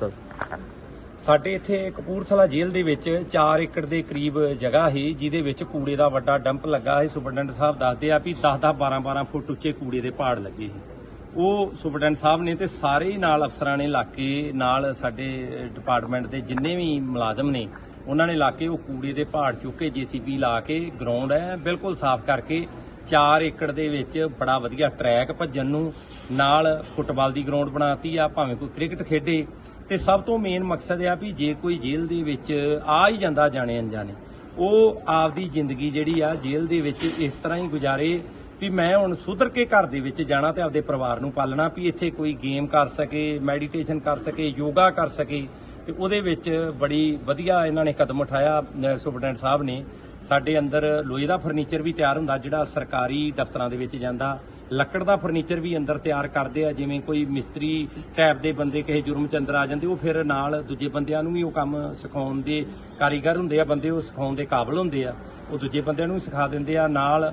ਸਾਹਿਬ ਸਾਡੇ ਇੱਥੇ ਕਪੂਰਥਲਾ ਜੇਲ੍ਹ ਦੇ ਵਿੱਚ 4 ਏਕੜ ਦੇ ਕਰੀਬ ਜਗ੍ਹਾ ਸੀ, ਜਿਹਦੇ ਵਿੱਚ ਕੂੜੇ ਦਾ ਵੱਡਾ ਡੰਪ ਲੱਗਾ ਸੀ। ਸੁਪਰਡੈਂਟ ਸਾਹਿਬ ਦੱਸਦੇ ਆ ਵੀ 10-10 12-12 ਫੁੱਟ ਉੱਚੇ ਕੂੜੇ ਦੇ ਪਹਾੜ ਲੱਗੇ ਸੀ। ਉਹ ਸੁਪਰਡੈਂਟ ਸਾਹਿਬ ਨੇ ਤੇ ਸਾਰੇ ਹੀ ਨਾਲ ਅਫਸਰਾਂ ਨੇ ਲਾ ਕੇ ਨਾਲ ਸਾਡੇ ਡਿਪਾਰਟਮੈਂਟ ਦੇ ਜਿੰਨੇ ਵੀ ਮੁਲਾਜ਼ਮ ਨੇ, ਉਹਨਾਂ ਨੇ ਲਾ ਕੇ ਉਹ ਕੂੜੇ ਦੇ ਪਹਾੜ ਚੁੱਕ ਕੇ ਜੀਸੀਪੀ ਲਾ ਕੇ ਗਰਾਊਂਡ ਹੈ, ਬਿਲਕੁਲ ਸਾਫ਼ ਕਰਕੇ 4 ਏਕੜ ਦੇ ਵਿੱਚ ਬੜਾ ਵਧੀਆ ਟਰੈਕ ਭੱਜਣ ਨੂੰ ਨਾਲ ਫੁੱਟਬਾਲ ਦੀ ਗਰਾਊਂਡ ਬਣਾਤੀ ਆ, ਭਾਵੇਂ ਕੋਈ ਕ੍ਰਿਕਟ ਖੇਡੇ। ਤੇ ਸਭ ਤੋਂ ਮੇਨ ਮਕਸਦ ਆ ਵੀ ਜੇ ਕੋਈ ਜੇਲ੍ਹ ਦੇ ਵਿੱਚ ਆ ਹੀ ਜਾਂਦਾ ਜਾਣੇ ਅਣਜਾਣੇ, ਉਹ ਆਪਦੀ ਜ਼ਿੰਦਗੀ ਜਿਹੜੀ ਆ ਜੇਲ੍ਹ ਦੇ ਵਿੱਚ ਇਸ ਤਰ੍ਹਾਂ ਹੀ ਗੁਜ਼ਾਰੇ ਵੀ ਮੈਂ ਹੁਣ ਸੁਧਰ ਕੇ ਘਰ ਦੇ ਵਿੱਚ ਜਾਣਾ ਤੇ ਆਪਦੇ ਪਰਿਵਾਰ ਨੂੰ ਪਾਲਣਾ, ਵੀ ਇੱਥੇ ਕੋਈ ਗੇਮ ਕਰ ਸਕੇ ਮੈਡੀਟੇਸ਼ਨ ਕਰ ਸਕੇ ਯੋਗਾ ਕਰ ਸਕੇ ਤੇ ਉਹਦੇ ਵਿੱਚ ਬੜੀ ਵਧੀਆ ਇਹਨਾਂ ਨੇ ਕਦਮ ਉਠਾਇਆ ਸੁਪਰਡੈਂਟ ਸਾਹਿਬ ਨੇ ਸਾਡੇ ਅੰਦਰ ਲੋਹੇ ਦਾ ਫਰਨੀਚਰ ਵੀ ਤਿਆਰ ਹੁੰਦਾ, ਜਿਹੜਾ ਸਰਕਾਰੀ ਦਫ਼ਤਰਾਂ ਦੇ ਵਿੱਚ ਜਾਂਦਾ। ਲੱਕੜ ਦਾ ਫਰਨੀਚਰ ਵੀ ਅੰਦਰ ਤਿਆਰ ਕਰਦੇ ਆ, ਜਿਵੇਂ ਕੋਈ ਮਿਸਤਰੀ ਟੈਪ ਦੇ ਬੰਦੇ ਕਿਸੇ ਜੁਰਮ ਚ ਅੰਦਰ ਆ ਜਾਂਦੇ, ਉਹ ਫਿਰ ਨਾਲ ਦੂਜੇ ਬੰਦਿਆਂ ਨੂੰ ਵੀ ਉਹ ਕੰਮ ਸਿਖਾਉਣ ਦੇ ਕਾਰੀਗਰ ਹੁੰਦੇ ਆ, ਬੰਦੇ ਉਹ ਸਿਖਾਉਣ ਦੇ ਕਾਬਲ ਹੁੰਦੇ ਆ। ਉਹ ਦੂਜੇ ਬੰਦਿਆਂ ਨੂੰ ਵੀ ਸਿਖਾ ਦਿੰਦੇ ਆ, ਨਾਲ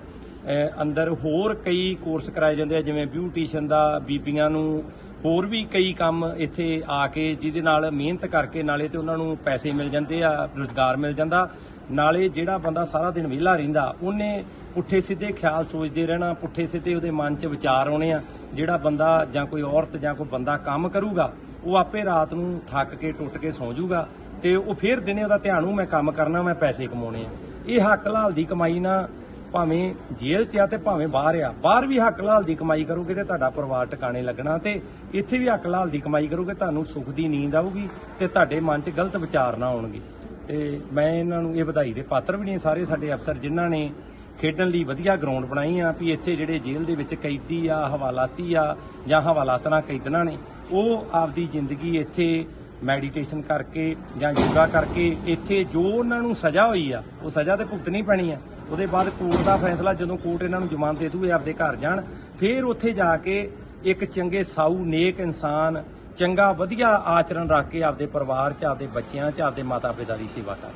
ਅੰਦਰ ਹੋਰ ਕਈ ਕੋਰਸ ਕਰਾਏ ਜਾਂਦੇ ਆ, ਜਿਵੇਂ ਬਿਊਟੀਸ਼ੀਅਨ ਦਾ ਬੀਬੀਆਂ ਨੂੰ ਹੋਰ ਵੀ ਕਈ ਕੰਮ ਇੱਥੇ ਆ ਕੇ ਜਿਹਦੇ ਨਾਲ ਮਿਹਨਤ ਕਰਕੇ ਨਾਲੇ ਤੇ ਉਹਨਾਂ ਨੂੰ ਪੈਸੇ ਮਿਲ ਜਾਂਦੇ ਆ, ਰੋਜ਼ਗਾਰ ਮਿਲ ਜਾਂਦਾ। ਨਾਲੇ ਜਿਹੜਾ ਬੰਦਾ ਸਾਰਾ ਦਿਨ ਵਿਹਲਾ ਰਹਿੰਦਾ, ਉਹਨੇ ਪੁੱਠੇ ਸਿੱਧੇ ਖਿਆਲ ਸੋਚਦੇ ਰਹਿਣਾ, ਪੁੱਠੇ ਸਿੱਧੇ ਉਹਦੇ ਮਨ 'ਚ ਵਿਚਾਰ ਆਉਣੇ ਆ। ਜਿਹੜਾ ਬੰਦਾ ਜਾਂ ਕੋਈ ਔਰਤ ਜਾਂ ਕੋਈ ਬੰਦਾ ਕੰਮ ਕਰੂਗਾ, ਉਹ ਆਪੇ ਰਾਤ ਨੂੰ ਥੱਕ ਕੇ ਟੁੱਟ ਕੇ ਸੌਂ ਜਾਊਗਾ ਤੇ ਉਹ ਫੇਰ ਦਿਨੇ ਉਹਦਾ ਧਿਆਨ, ਉਹ ਮੈਂ ਕੰਮ ਕਰਨਾ, ਮੈਂ ਪੈਸੇ ਕਮਾਉਣੇ ਆ। ਇਹ ਹੱਕ ਲਾਲ ਦੀ ਕਮਾਈ ਨਾ ਭਾਵੇਂ ਜੇਲ੍ਹ 'ਚ ਆ ਤੇ ਭਾਵੇਂ ਬਾਹਰ ਆ। ਬਾਹਰ ਵੀ ਹੱਕ ਲਾਲ ਦੀ ਕਮਾਈ ਕਰੋਗੇ ਤੇ ਤੁਹਾਡਾ ਪਰਿਵਾਰ ਟਿਕਾਣੇ ਲੱਗਣਾ ਤੇ ਇੱਥੇ ਵੀ ਹੱਕ ਲਾਲ ਦੀ ਕਮਾਈ ਕਰੋਗੇ, ਤੁਹਾਨੂੰ ਸੁੱਖ ਦੀ ਨੀਂਦ ਆਊਗੀ ਤੇ ਤੁਹਾਡੇ ਮਨ 'ਚ ਗਲਤ ਵਿਚਾਰ ਨਾ ਆਉਣਗੇ। ਤੇ ਮੈਂ ਇਹਨਾਂ ਨੂੰ ਇਹ ਵਧਾਈ ਦੇ ਪਾਤਰ ਵੀ ਨੇ ਸਾਰੇ ਸਾਡੇ ਅਫਸਰ ਜਿਨ੍ਹਾਂ ਨੇ ਖੇਡਣ ਲਈ ਵਧੀਆ ਗਰਾਊਂਡ ਬਣਾਈ ਆ ਵੀ ਇੱਥੇ ਜਿਹੜੇ ਜੇਲ੍ਹ ਦੇ ਵਿੱਚ ਕੈਦੀ ਆ, ਹਵਾਲਾਤੀ ਆ ਜਾਂ ਹਵਾਲਾਤਨਾ ਕੈਦਨਾਂ ਨੇ, ਉਹ ਆਪਦੀ ਜ਼ਿੰਦਗੀ ਇੱਥੇ ਮੈਡੀਟੇਸ਼ਨ ਕਰਕੇ ਜਾਂ ਯੋਗਾ ਕਰਕੇ ਇੱਥੇ ਜੋ ਉਹਨਾਂ ਨੂੰ ਸਜ਼ਾ ਹੋਈ ਆ, ਉਹ ਸਜ਼ਾ ਤੇ ਭੁਗਤਣੀ ਪੈਣੀ ਆ। ਉਹਦੇ ਬਾਅਦ ਕੋਰਟ ਦਾ ਫੈਸਲਾ ਜਦੋਂ ਕੋਰਟ ਇਹਨਾਂ ਨੂੰ ਜ਼ਮਾਨਤ ਦੇ ਦੂਏ ਆਪਦੇ ਘਰ ਜਾਣ, ਫਿਰ ਉੱਥੇ ਜਾ ਕੇ ਇੱਕ ਚੰਗੇ ਸਾਊ ਨੇਕ ਇਨਸਾਨ ਚੰਗਾ, ਵਧੀਆ ਆਚਰਣ ਰੱਖ ਕੇ ਆਪਦੇ ਪਰਿਵਾਰ 'ਚ, ਆਪਦੇ ਬੱਚਿਆਂ 'ਚ, ਆਪਦੇ ਮਾਤਾ ਪਿਤਾ ਦੀ ਸੇਵਾ ਕਰ।